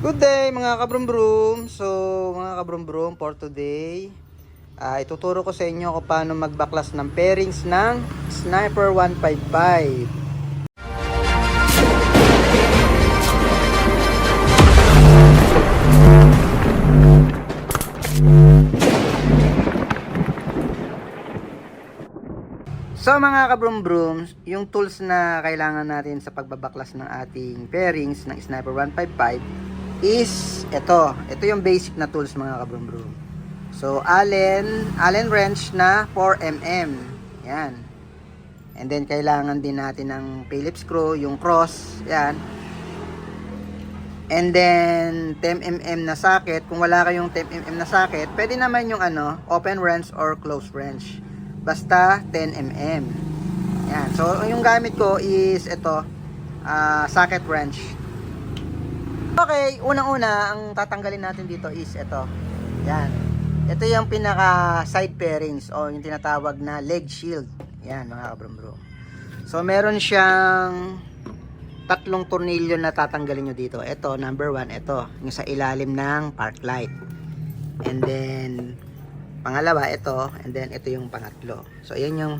Good day mga kabrum-brum. So mga kabrum-brum for today, ah ituturo ko sa inyo kung paano magbaklas ng pairings ng Sniper 155. So mga kabrum-brum, yung tools na kailangan natin sa pagbabaklas ng ating pairings ng Sniper 155 is ito. Ito yung basic na tools mga kabrum-brum. So Allen, Allen wrench na 4mm. Yan. And then kailangan din natin ng Phillips screw, yung cross, yan. And then 10mm na socket. Kung wala kayong 10mm na socket, pwede naman yung ano, open wrench or close wrench. Basta 10mm. Yan. So yung gamit ko is ito, ah, socket wrench. Okay, unang-una ang tatanggalin natin dito is ito. Yan. Ito yung pinaka side pairings o yung tinatawag na leg shield. Yan mga kabrum-brum. So meron siyang tatlong tornilyo na tatanggalin nyo dito. Ito, number one, ito. Yung sa ilalim ng park light. And then, pangalawa, ito. And then, ito yung pangatlo. So, ayan yung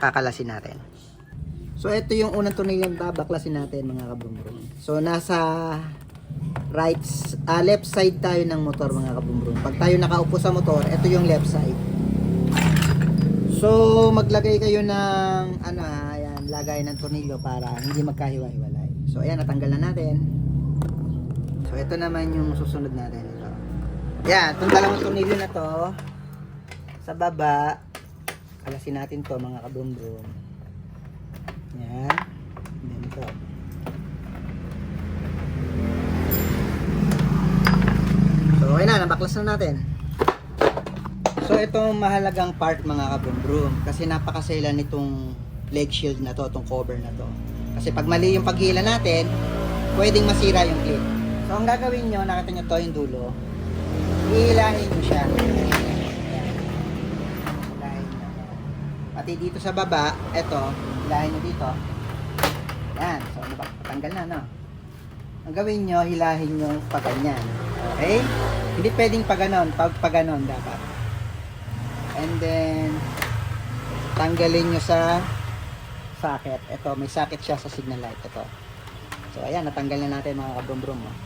kakalasin natin. So, ito yung unang tornilyo na babaklasin natin, mga kabrum-brum. So, nasa right, ah, left side tayo ng motor, mga kabrum-brum. Pag tayo nakaupo sa motor, ito yung left side. So, maglagay kayo ng, ano, ah, ayan, lagay ng tornilyo para hindi magkahiwa-hiwalay. So, ayan, natanggal na natin. So, ito naman yung susunod natin. Ito. Yan, itong dalawang tornilyo na to, sa baba, kalasin natin to mga kabrum-brum. Yan. And then ito. So, okay na, nabaklas na natin. So, itong mahalagang part mga kabrum-brum kasi napakasela nitong leg shield na to, itong cover na to. Kasi pag mali yung paghila natin, pwedeng masira yung clip. So, ang gagawin nyo, nakita nyo to yung dulo, ihilahin nyo siya. Pati dito sa baba, eto, hilahin nyo dito. Yan. So, ano ba? Patanggal na, no? Ang gawin nyo, hilahin nyo pa ganyan. Okay? Hindi pwedeng pa ganon. Pag pa ganon dapat. And then, tanggalin nyo sa socket. Ito, may socket siya sa signal light. Ito. So, ayan, natanggal na natin mga kabrum-brum. Oh.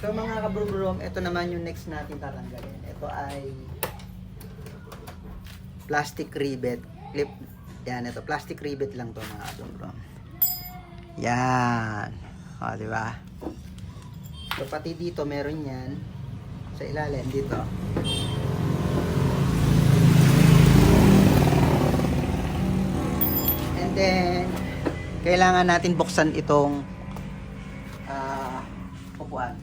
So, mga kabrum-brum, ito naman yung next natin tatanggalin. Ito ay plastic rivet. Clip. Yan, ito. Plastic rivet lang to mga kabrum-brum. Yan. O, di ba? So, pati dito meron yan. Sa ilalim, dito. And then, kailangan natin buksan itong ah upuan.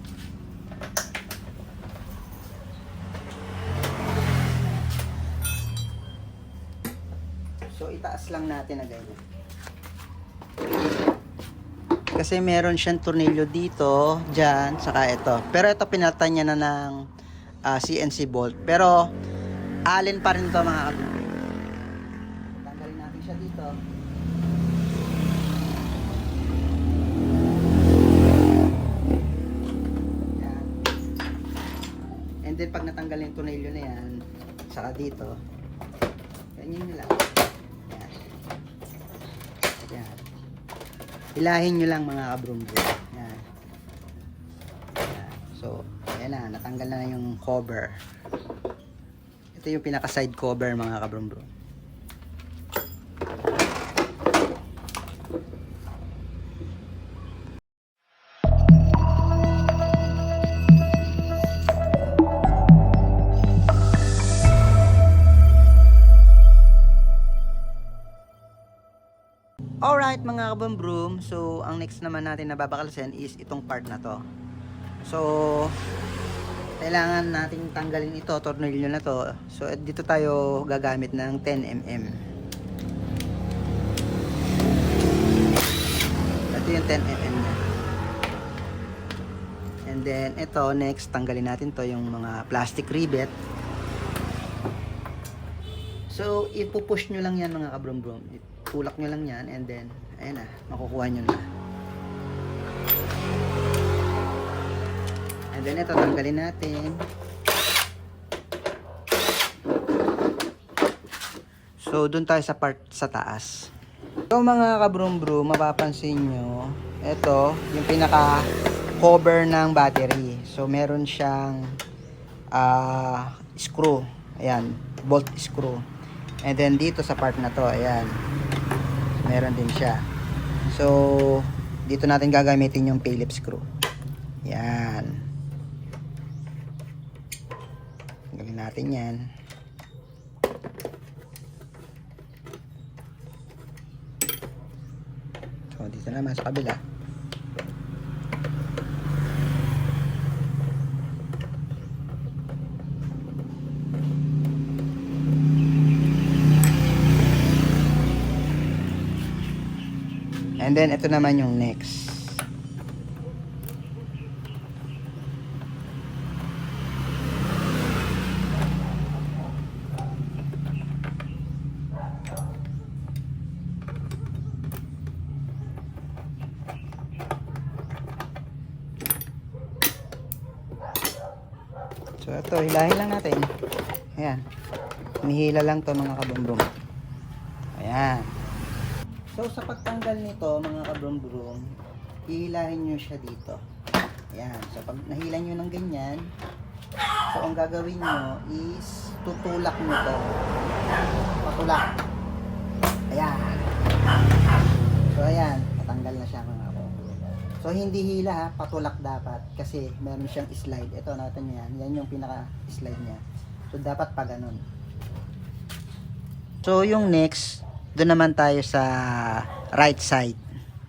So, itaas lang natin na ganyan. Kasi meron siyang tornilyo dito, dyan, saka ito. Pero ito pinatan niya na ng ah, CNC bolt. Pero, allen pa rin to mga kapatid. Tanggalin natin siya dito. Yan. And then pag natanggal yung tornilyo na yan, saka dito, ganyan lang. Yan. Yan. Hilahin nyo lang mga kabrum-brum. Yan. So, ayan na, natanggal na yung cover. Ito yung pinaka side cover mga kabrum-brum. Mga kabambroom, so ang next naman natin na babakalasin is itong part na to. So, kailangan nating tanggalin ito, tornilyo na to. So, dito tayo gagamit ng 10mm. Ito yung 10mm na. And then, ito, next, tanggalin natin to yung mga plastic rivet. So, ipupush nyo lang yan mga kabrum-brum. Tulak nyo lang yan and then, ayan na, makukuha nyo na. And then ito, tanggalin natin. So, dun tayo sa part sa taas. So, mga kabrum-brum, mapapansin nyo, ito, yung pinaka cover ng battery. So, meron siyang ah, screw. Ayan, bolt screw. And then, dito sa part na to, ayan, meron din siya. So, dito natin gagamitin yung Phillips screw. Yan. Tanggalin natin yan. So, dito naman sa kabila. And then, ito naman yung next. So, ito, hilahin lang natin. Ayan. Hinihila lang to mga kabumbong. So, sa pagtanggal nito, mga kabrum-brum, hihilahin nyo siya dito. Ayan. So, pag nahila nyo ng ganyan, so, ang gagawin nyo is tutulak nyo to. Patulak. Ayan. So, ayan. Patanggal na siya mga kabrum So, hindi hila ha. Patulak dapat. Kasi, meron siyang slide. Ito, natin nyo yan. Yan yung pinaka-slide niya. So, dapat pa ganun. So, yung next, doon naman tayo sa right side.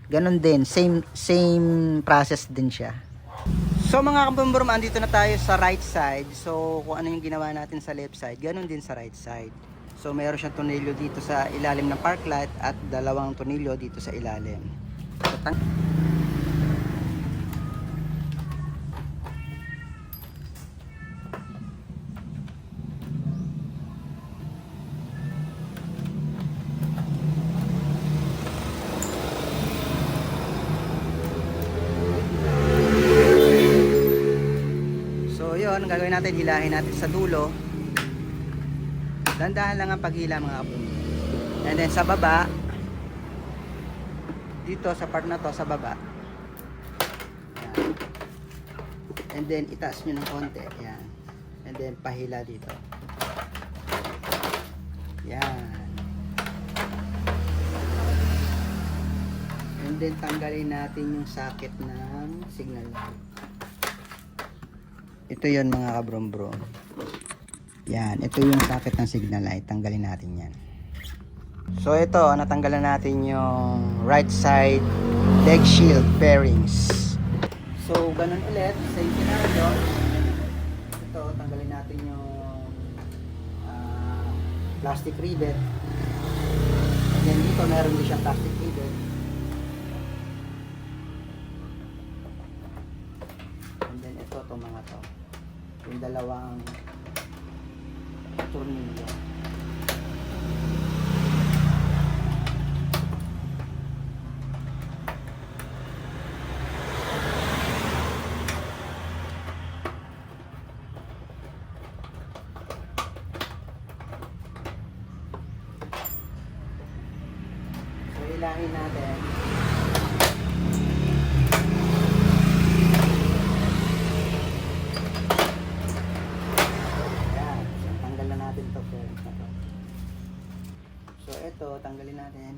Ganon din, same same process din siya. So mga kabumburum, andito na tayo sa right side. So kung ano yung ginawa natin sa left side, ganon din sa right side. So mayroon siyang tornilyo dito sa ilalim ng park light at dalawang tornilyo dito sa ilalim. So natin, hilahin natin sa dulo. Dandahan lang ang paghila mga kapatid. And then sa baba, dito sa part na to, sa baba. Ayan. And then itaas nyo ng konti. Ayan. And then pahila dito. Yan. And then tanggalin natin yung socket ng signal light. Ito yon mga kabrom-brom. Yan, ito yung socket ng signal light. Tanggalin natin yan. So ito, natanggalan natin yung right side leg shield bearings. So ganun ulit, same scenario. Ito, tanggalin natin yung ah, plastic rivet. And then dito, meron din siyang plastic rivet. Yung dalawang tornilyo. So, hilahin natin. Ayan. So, tanggal na natin to parent na to. So, ito, tanggalin natin.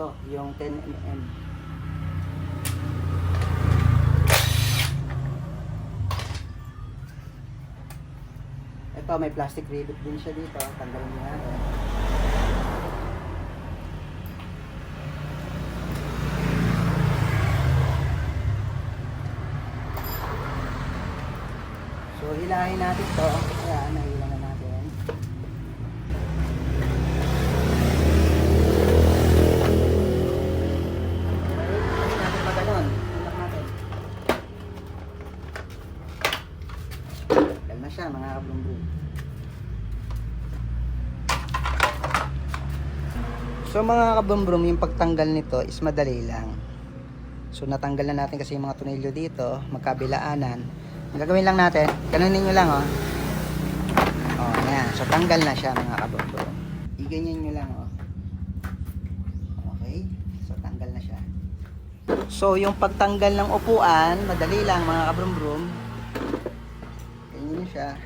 Ito, yung 10mm. Ito, may plastic rivet din siya dito. Tanggalin mo natin. So, hilahin natin to. Ayan, nahila na natin. Hilahin natin pa ganun. Hilak natin. Tagal na siya, mga kablumblum. So mga kabumbrum, yung pagtanggal nito is madali lang. So natanggal na natin kasi yung mga tunilyo dito, magkabilaanan. Ang gagawin lang natin, ganunin nyo lang oh. Oh, ayan. So tanggal na siya mga kabumbrum. Iganyan nyo lang oh. Okay? So tanggal na siya. So yung pagtanggal ng upuan, madali lang mga kabrumbrum. Ganyan siya.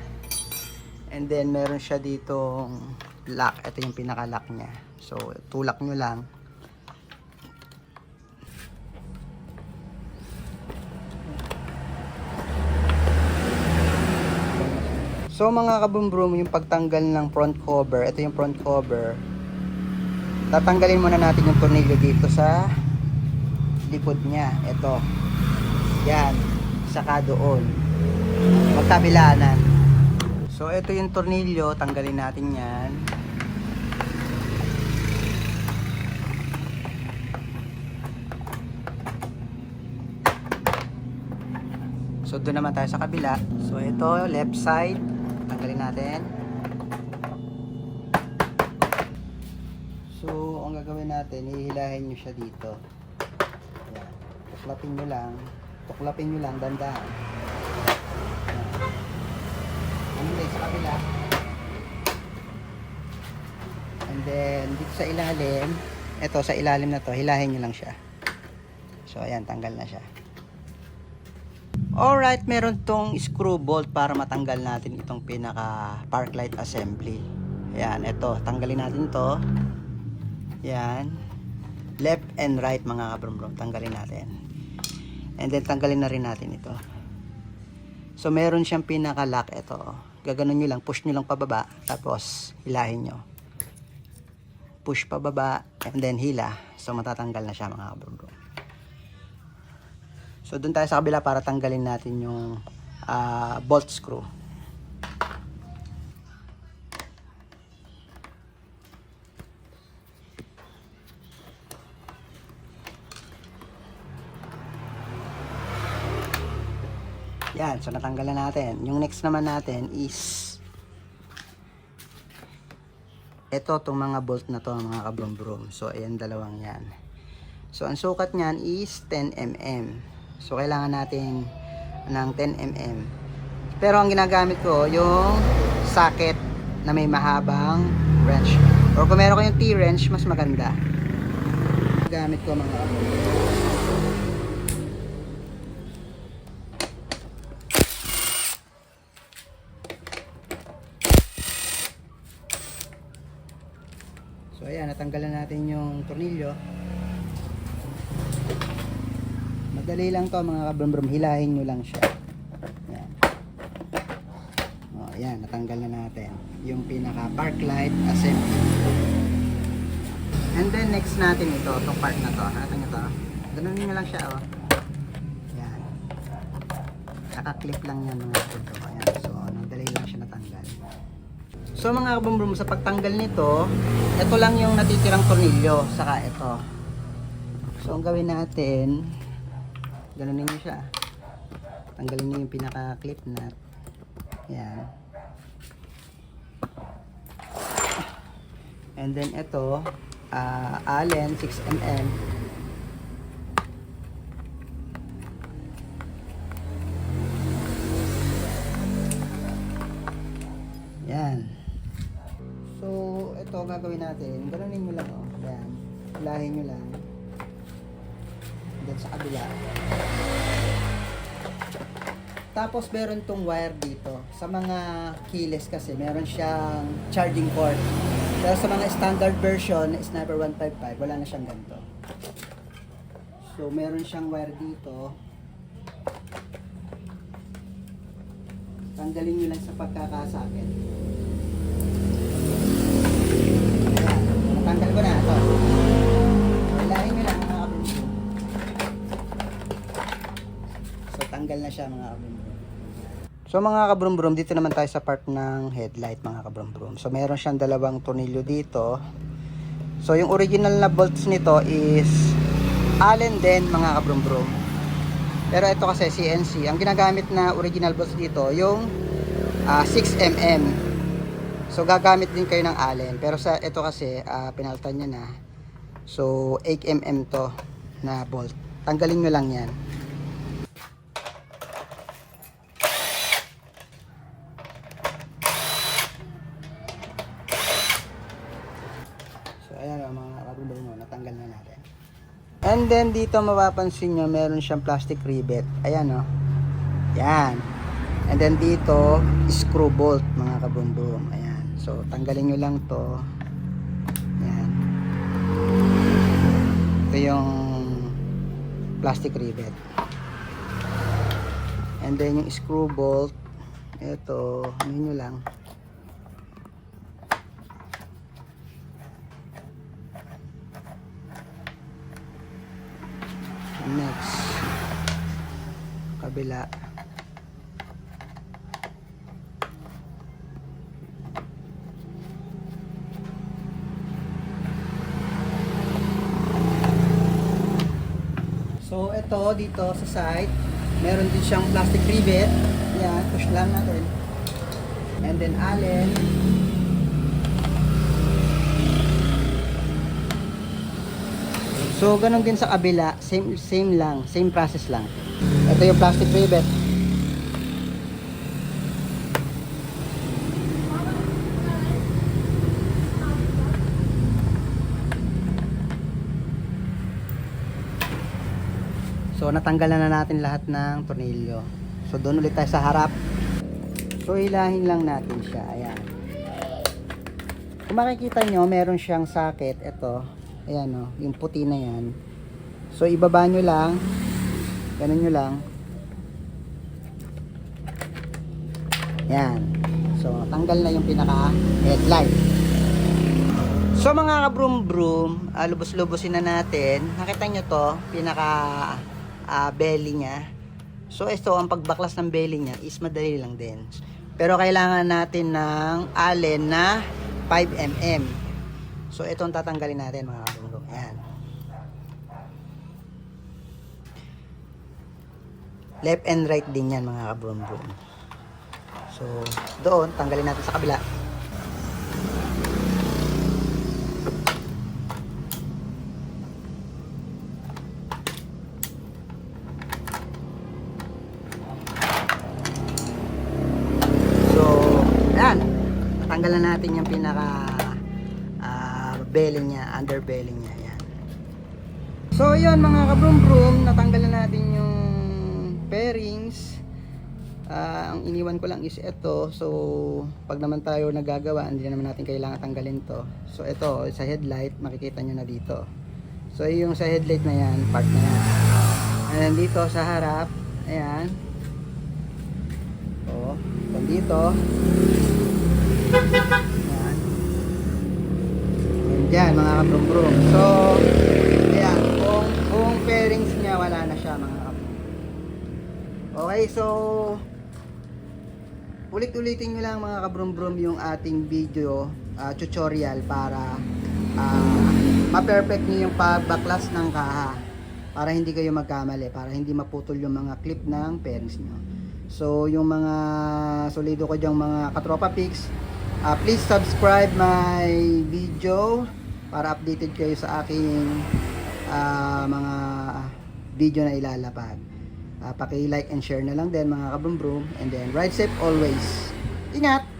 And then meron siya ditong lock. Ito yung pinaka-lock niya. So tulak nyo lang. So mga kabumbrum, yung pagtanggal ng front cover, ito yung front cover. Tatanggalin muna natin yung tornilyo dito sa likod niya. Ito. Yan. Saka doon. Magkabilanan. So ito yung tornilyo, tanggalin natin yan. So doon naman tayo sa kabila. So ito, left side. Tanggalin natin. So, ang gagawin natin, ihilahin nyo siya dito. Yan. Tuklapin nyo lang. Tuklapin nyo lang, dandahan. Ano ulit sa kabila. And then, dito sa ilalim, ito sa ilalim na to, hilahin nyo lang siya. So, ayan, tanggal na siya. Alright, meron tong screw bolt para matanggal natin itong pinaka park light assembly. Ayan, ito, tanggalin natin to. Yan. Left and right mga kabrum Tanggalin natin. And then tanggalin na rin natin ito. So meron siyang pinaka-lock ito. Gaganon nyo lang. Push nyo lang pababa. Tapos hilahin nyo. Push pababa. And then hila. So matatanggal na siya mga kabrum So doon tayo sa kabila para tanggalin natin yung ah, bolt screw. Yan, so natanggal na natin. Yung next naman natin is ito tong mga bolt na to mga kabrum-brum. So ayan dalawang yan. So ang sukat niyan is 10 mm. So kailangan natin ng 10 mm. Pero ang ginagamit ko yung socket na may mahabang wrench. Or kung meron kayong T-wrench, mas maganda. Gamit ko mga. So ayan, natanggalan natin yung tornilyo. Madali lang to mga kabrumbrum, hilahin nyo lang siya. Ayan. O, ayan, natanggal na natin yung pinaka park light assembly. And then next natin ito, itong part na to. Natin ito. Ganun nyo lang siya, oh. Ayan. Naka-clip lang yan mga kabrumbrum. Ayan, so madali lang siya natanggal. So mga kabumbrum, sa pagtanggal nito, ito lang yung natitirang tornilyo, saka ito. So ang gawin natin, ganunin nyo siya. Tanggalin nyo yung pinaka-clip nut. Yan. And then ito, ah, Allen 6mm. Yan. So, ito gagawin natin. Ganunin nyo lang, oh. Yan. Hilahin nyo lang. Tapos meron tong wire dito. Sa mga keyless kasi, meron siyang charging cord. Pero sa mga standard version, Sniper 155, wala na siyang ganito. So, meron siyang wire dito. Tanggalin nyo lang sa pagkakasakit. Ayan. Natanggal ko na. Ito. Hilahin nyo lang mga kabunso. So, tanggal na siya mga kabunso. So, mga kabrum-brum, dito naman tayo sa part ng headlight mga kabrum-brum. So, meron siyang dalawang tornilyo dito. So, yung original na bolts nito is Allen din mga kabrum-brum. Pero ito kasi CNC. Ang ginagamit na original bolts dito, yung ah, 6mm. So gagamit din kayo ng Allen. Pero sa ito kasi, ah, pinaltan niya na. So, 8mm to na bolt. Tanggalin nyo lang yan. So, ayan o, mga karulong mo, natanggal na natin. And then, dito mapapansin nyo, meron siyang plastic rivet. Ayan o. Yan. And then, dito, screw bolt, mga kabumbum. Ayan. So, tanggalin nyo lang to. Ayan. Ito yung plastic rivet. And then, yung screw bolt, ito, ano nyo lang. Next. Kabila. So, ito dito sa side, meron din siyang plastic rivet. Yan, push lang natin. And then allen. So, ganun din sa kabila, same same lang, same process lang. Ito yung plastic rivet. So, natanggalan na natin lahat ng tornilyo. So, doon ulit tayo sa harap. So, hilahin lang natin siya. Ayan. Kung makikita nyo, meron siyang socket. Ito. Ayan o. yung puti na yan. So, ibaba nyo lang. Ganun nyo lang. Yan. So, tanggal na yung pinaka headlight. So mga kabroom-broom, uh, lubos-lubosin na natin. Nakita nyo to, pinaka ah, belly niya. So ito, ang pagbaklas ng belly niya is madali lang din. Pero kailangan natin ng allen na 5mm. So ito ang tatanggalin natin mga kabroom-broom. Ayan. Left and right din yan mga kabroom-broom. So doon, tanggalin natin sa kabila. Underbelly niya. Ayan. So, yun mga kabroom-broom, natanggalan natin yung pairings. Ah, ang iniwan ko lang is ito. So, pag naman tayo nagagawa, hindi na naman natin kailangan tanggalin to. So, ito, sa headlight, makikita nyo na dito. So, yung sa headlight na yan, part na yan. And then dito sa harap, ayan. O, kung dito. Dyan, mga kabrum-brum. So, ayan, kung, kung pairings niya, wala na siya, mga kabrum. Okay, so, ulit-ulitin nyo lang mga kabrum-brum yung ating video ah, tutorial para ah, ma-perfect nyo yung pagbaklas ng kaha para hindi kayo magkamali, para hindi maputol yung mga clip ng pairings nyo. So, yung mga solido ko dyang mga katropa pics, ah, please subscribe my video para updated kayo sa aking ah, mga video na ilalapag. Uh, paki-like and share na lang din mga kabrumbrum and then ride safe always. Ingat!